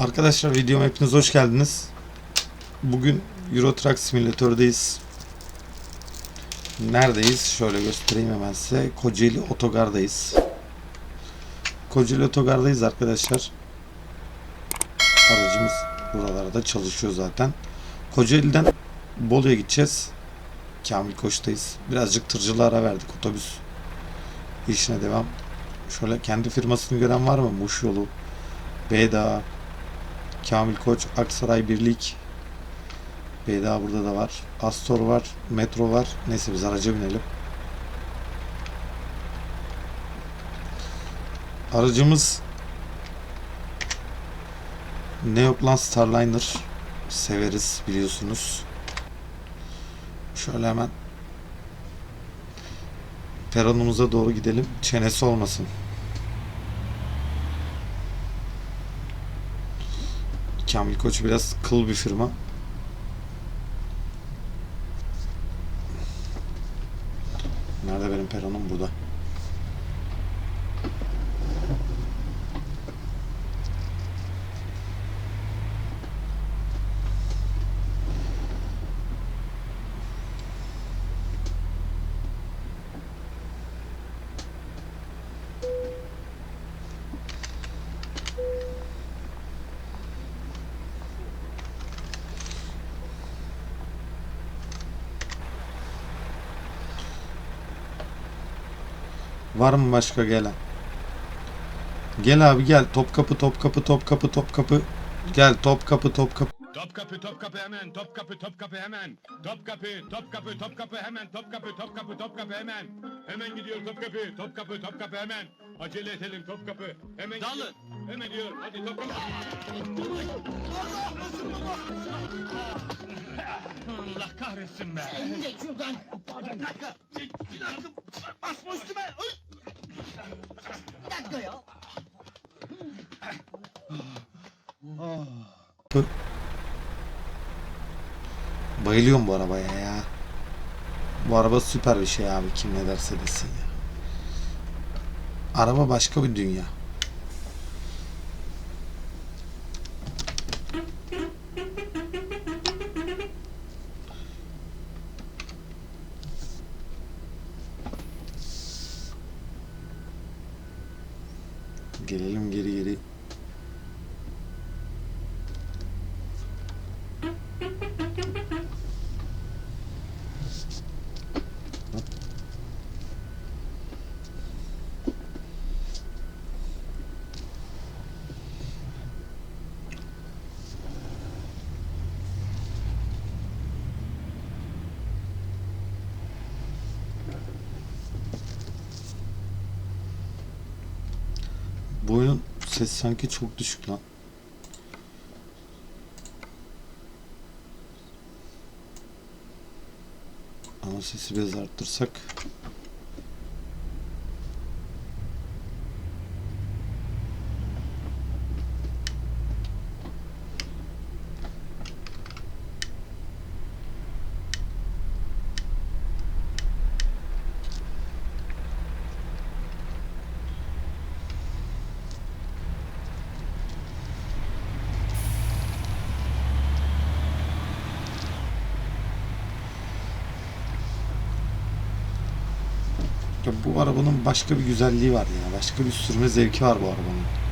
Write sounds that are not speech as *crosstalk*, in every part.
Arkadaşlar videoma hepiniz hoş geldiniz. Bugün Euro Truck Simülatör'deyiz. Neredeyiz? Şöyle göstereyim hemen size. Kocaeli Otogar'dayız. Kocaeli Otogar'dayız arkadaşlar. Aracımız buralarda çalışıyor zaten. Kocaeli'den Bolu'ya gideceğiz. Kamil Koç'tayız. Birazcık tırcılığa ara verdik. Otobüs işine devam. Şöyle kendi firmasını gören var mı? Muş yolu, Beyda, Kamil Koç, Aksaray Birlik. Beyda burada da var. Astor var, Metro var. Neyse biz araca binelim. Aracımız Neoplan Starliner severiz biliyorsunuz. Şöyle hemen peronumuza doğru gidelim. Çenesi olmasın. Kamil Koç biraz kıl bir firma. Nerede benim peronum? Burada. Var mı başka gelen? Gel abi gel. Topkapı Topkapı Topkapı Topkapı. Gel Topkapı Topkapı. Topkapı Topkapı hemen Topkapı Topkapı hemen Topkapı Topkapı Topkapı hemen Topkapı Topkapı Topkapı hemen Hemen gidiyor Topkapı Topkapı Topkapı hemen Acele edelim Topkapı Hemen Dalın Hemen diyor hadi Topkapı Allah kahretsin be Geç şuradan. Pardon. Bir dakika Bir dakika Basma üstüme Ay! Bir. Bayılıyorum bu arabaya ya. Bu araba süper bir şey abi kim ne derse desin ya. Araba başka bir dünya. Sesi sanki çok düşük lan. Ama sesi biraz arttırsak. Ya bu arabanın başka bir güzelliği var ya. Başka bir sürme zevki var bu arabanın.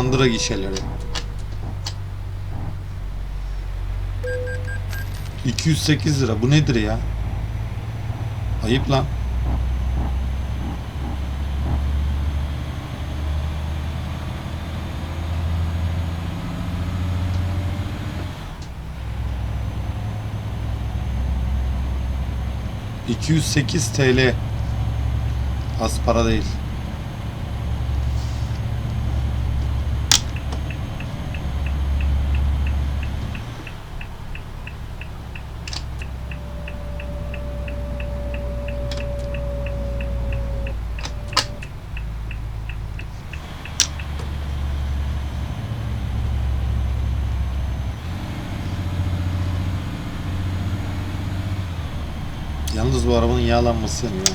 Kandıra gişeleri. 208 lira. Bu nedir ya? Ayıp lan. ...208 TL. Az para değil. Yalnız bu arabanın yağlanması yanıyor.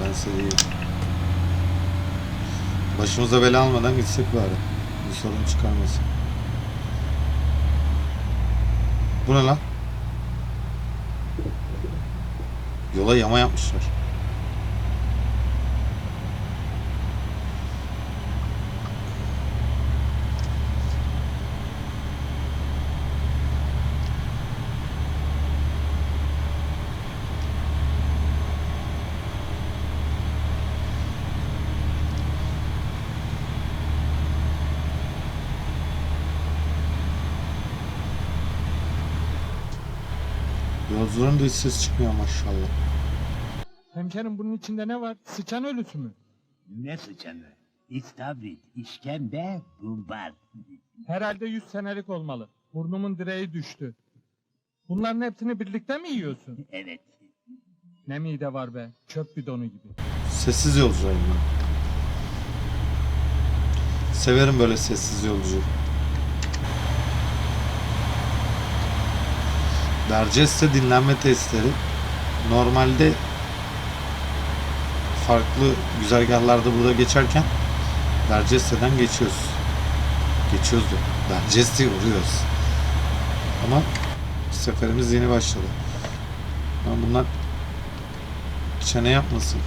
Ben size diyeyim. Başımıza bela almadan gitsek bari. Bir sorun çıkarmasın. Bu ne lan? Yola yama yapmışlar. Yolcuların da hiç ses çıkmıyor maşallah. Hemşerim bunun içinde ne var? Sıçan ölüsü mü? Ne sıçanı? İstavrit, işkembe, bumbar. Herhalde 100 senelik olmalı. Burnumun direği düştü. Bunların hepsini birlikte mi yiyorsun? *laughs* Evet. Ne mide var be, çöp bidonu gibi. Sessiz yolcuyum ben. Severim böyle sessiz yolcu. Derceste dinlenme testleri normalde farklı güzergahlarda burada geçerken Derceste'den geçiyoruz. Geçiyoruz da. Derceste'yi vuruyoruz. Ama seferimiz yeni başladı. Ama bunlar çene yapmasın.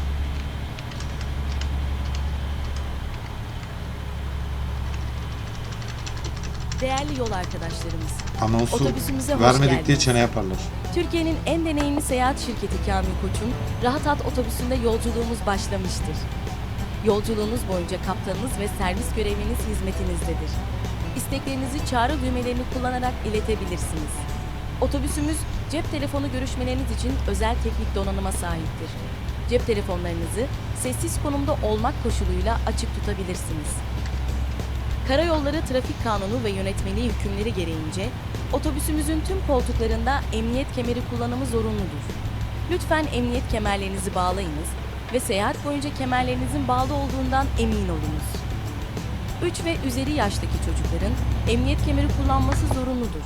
Değerli yol arkadaşlarımız, Anonsu Otobüsümüze hoş vermedik diye geldiniz. çene yaparlar. Türkiye'nin en deneyimli seyahat şirketi Kamil Koç'un Rahat At otobüsünde yolculuğumuz başlamıştır. Yolculuğunuz boyunca kaptanınız ve servis görevliniz hizmetinizdedir. İsteklerinizi çağrı düğmelerini kullanarak iletebilirsiniz. Otobüsümüz cep telefonu görüşmeleriniz için özel teknik donanıma sahiptir. Cep telefonlarınızı sessiz konumda olmak koşuluyla açık tutabilirsiniz. Karayolları Trafik Kanunu ve yönetmeliği hükümleri gereğince otobüsümüzün tüm koltuklarında emniyet kemeri kullanımı zorunludur. Lütfen emniyet kemerlerinizi bağlayınız ve seyahat boyunca kemerlerinizin bağlı olduğundan emin olunuz. 3 ve üzeri yaştaki çocukların emniyet kemeri kullanması zorunludur.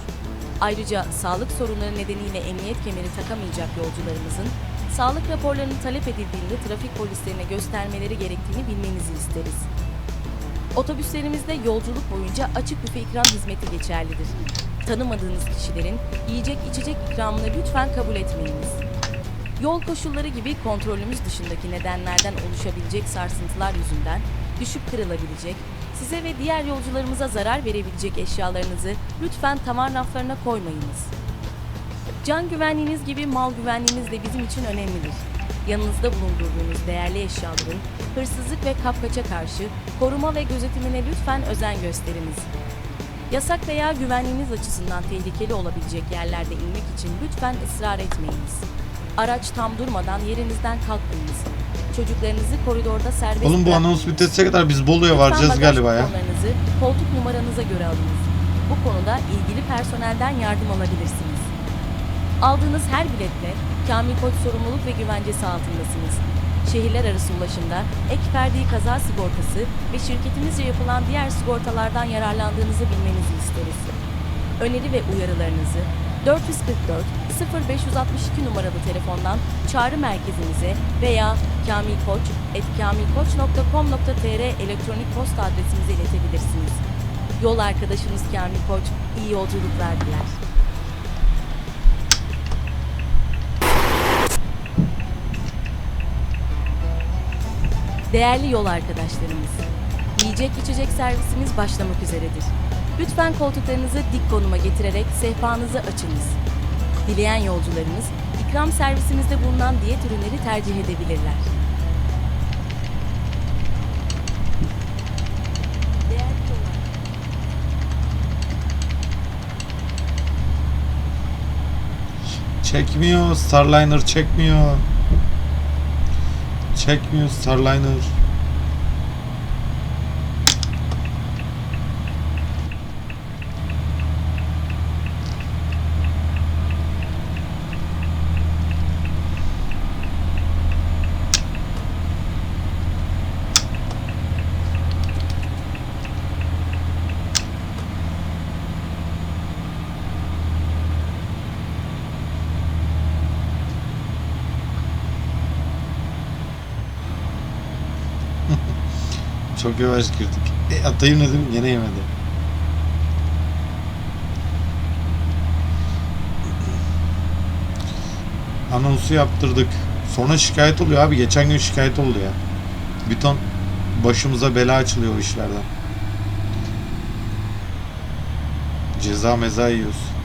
Ayrıca sağlık sorunları nedeniyle emniyet kemeri takamayacak yolcularımızın sağlık raporlarını talep edildiğinde trafik polislerine göstermeleri gerektiğini bilmenizi isteriz. Otobüslerimizde yolculuk boyunca açık büfe ikram hizmeti geçerlidir. Tanımadığınız kişilerin yiyecek içecek ikramını lütfen kabul etmeyiniz. Yol koşulları gibi kontrolümüz dışındaki nedenlerden oluşabilecek sarsıntılar yüzünden düşüp kırılabilecek, size ve diğer yolcularımıza zarar verebilecek eşyalarınızı lütfen tavan raflarına koymayınız. Can güvenliğiniz gibi mal güvenliğiniz de bizim için önemlidir. Yanınızda bulundurduğunuz değerli eşyaların hırsızlık ve kapkaça karşı koruma ve gözetimine lütfen özen gösteriniz. Yasak veya güvenliğiniz açısından tehlikeli olabilecek yerlerde inmek için lütfen ısrar etmeyiniz. Araç tam durmadan yerinizden kalkmayınız. Çocuklarınızı koridorda serbest Oğlum bu anons bitese kadar biz Bolu'ya varacağız galiba ya. koltuk numaranıza göre alınız. Bu konuda ilgili personelden yardım alabilirsiniz. Aldığınız her biletle Kamil Koç sorumluluk ve güvencesi altındasınız. Şehirler arası ulaşımda ek ferdi kaza sigortası ve şirketimizce yapılan diğer sigortalardan yararlandığınızı bilmenizi isteriz. Öneri ve uyarılarınızı 444 0562 numaralı telefondan çağrı merkezimize veya kamilkoç.kamilkoç.com.tr elektronik posta adresimize iletebilirsiniz. Yol arkadaşınız Kamil Koç iyi yolculuklar diler. Değerli yol arkadaşlarımız, yiyecek içecek servisimiz başlamak üzeredir. Lütfen koltuklarınızı dik konuma getirerek sehpanızı açınız. Dileyen yolcularımız ikram servisimizde bulunan diyet ürünleri tercih edebilirler. Çekmiyor. Starliner çekmiyor. Çekmiyor Starliner. Çok yavaş girdik. E, atayım dedim gene yemedi. Anonsu yaptırdık. Sonra şikayet oluyor abi. Geçen gün şikayet oldu ya. Bir ton başımıza bela açılıyor o işlerden. Ceza meza yiyoruz.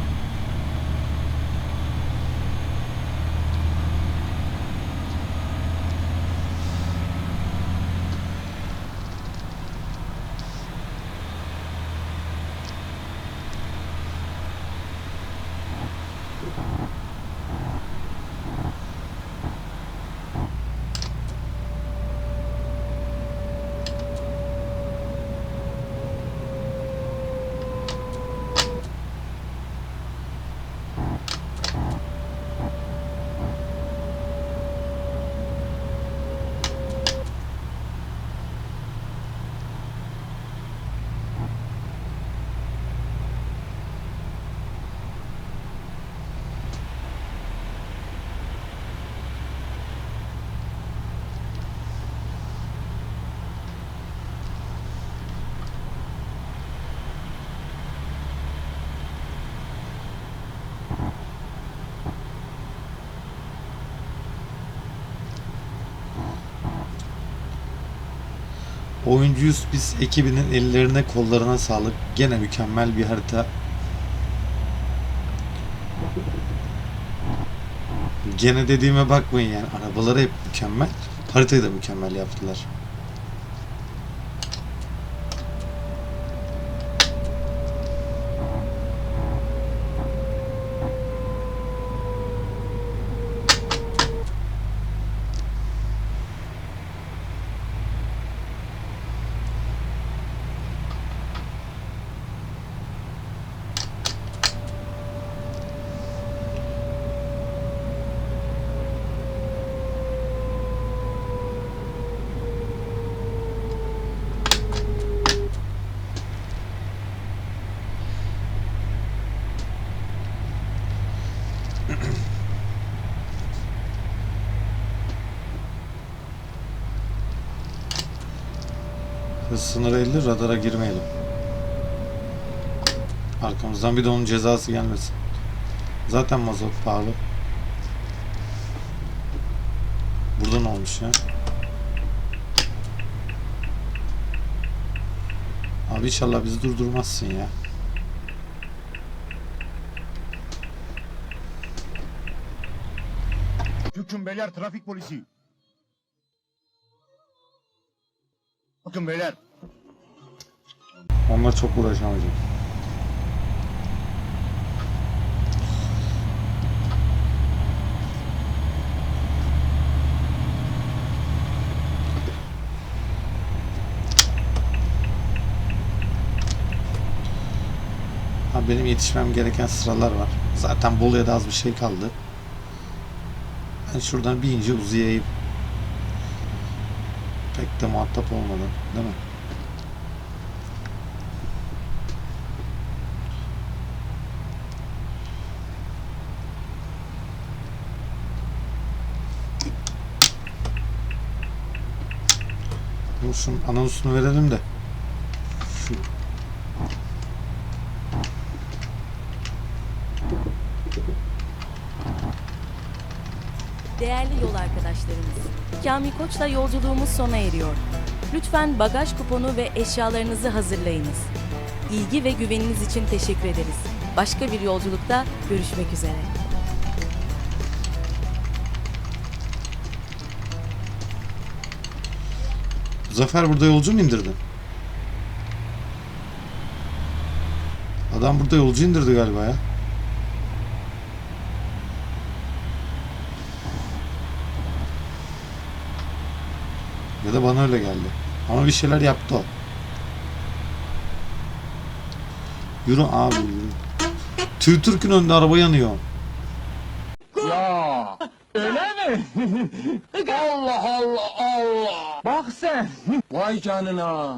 Oyuncuyuz biz ekibinin ellerine kollarına sağlık. Gene mükemmel bir harita. Gene dediğime bakmayın yani arabaları hep mükemmel. Haritayı da mükemmel yaptılar. Hız sınırı 50 radara girmeyelim. Arkamızdan bir de onun cezası gelmesin. Zaten mazot pahalı. Burada ne olmuş ya? Abi inşallah bizi durdurmazsın ya. Türk'üm beyler trafik polisi. Bakın beyler. Onunla çok uğraşamayacağım. Ha, benim yetişmem gereken sıralar var. Zaten Bolu'ya da az bir şey kaldı. Ben şuradan bir ince uzayayım. Pek de muhatap olmadan, değil mi? Şunun anonsunu verelim de. Şu Değerli yol arkadaşlarımız, Kamil Koç'la yolculuğumuz sona eriyor. Lütfen bagaj kuponu ve eşyalarınızı hazırlayınız. İlgi ve güveniniz için teşekkür ederiz. Başka bir yolculukta görüşmek üzere. Zafer burada yolcu mu indirdin? Adam burada yolcu indirdi galiba ya. Ya da bana öyle geldi. Ama bir şeyler yaptı o. Yürü abi yürü. Tüytürk'ün önünde araba yanıyor. Ya öyle mi? *laughs* Allah Allah Allah. Bak sen. Vay canına.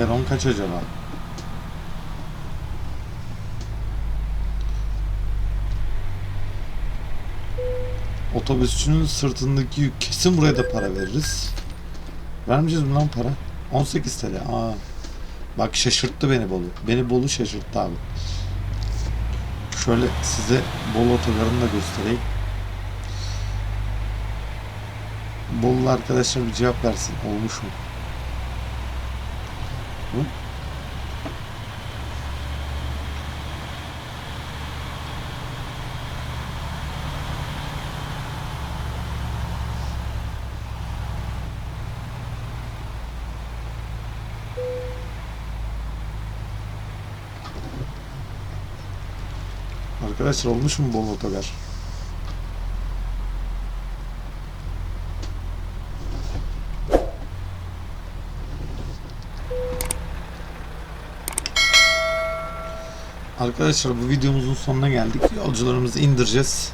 Peron kaç acaba? Otobüsçünün sırtındaki yük kesin buraya da para veririz. Vermeyeceğiz mi lan para? 18 TL. Aa. Bak şaşırttı beni Bolu. Beni Bolu şaşırttı abi. Şöyle size Bolu otogarını da göstereyim. Bolu arkadaşlar bir cevap versin. Olmuş mu? Hı? Arkadaşlar olmuş mu Bolu otogar? Arkadaşlar bu videomuzun sonuna geldik. Yolcularımızı indireceğiz.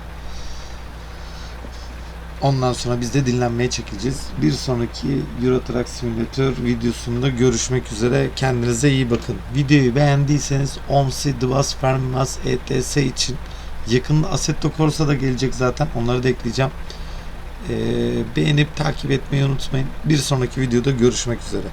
Ondan sonra biz de dinlenmeye çekileceğiz. Bir sonraki Euro Truck Simulator videosunda görüşmek üzere. Kendinize iyi bakın. Videoyu beğendiyseniz OMSI, Dvas, Fermas, ETS için yakında Assetto Corsa da gelecek zaten. Onları da ekleyeceğim. Ee, beğenip takip etmeyi unutmayın. Bir sonraki videoda görüşmek üzere.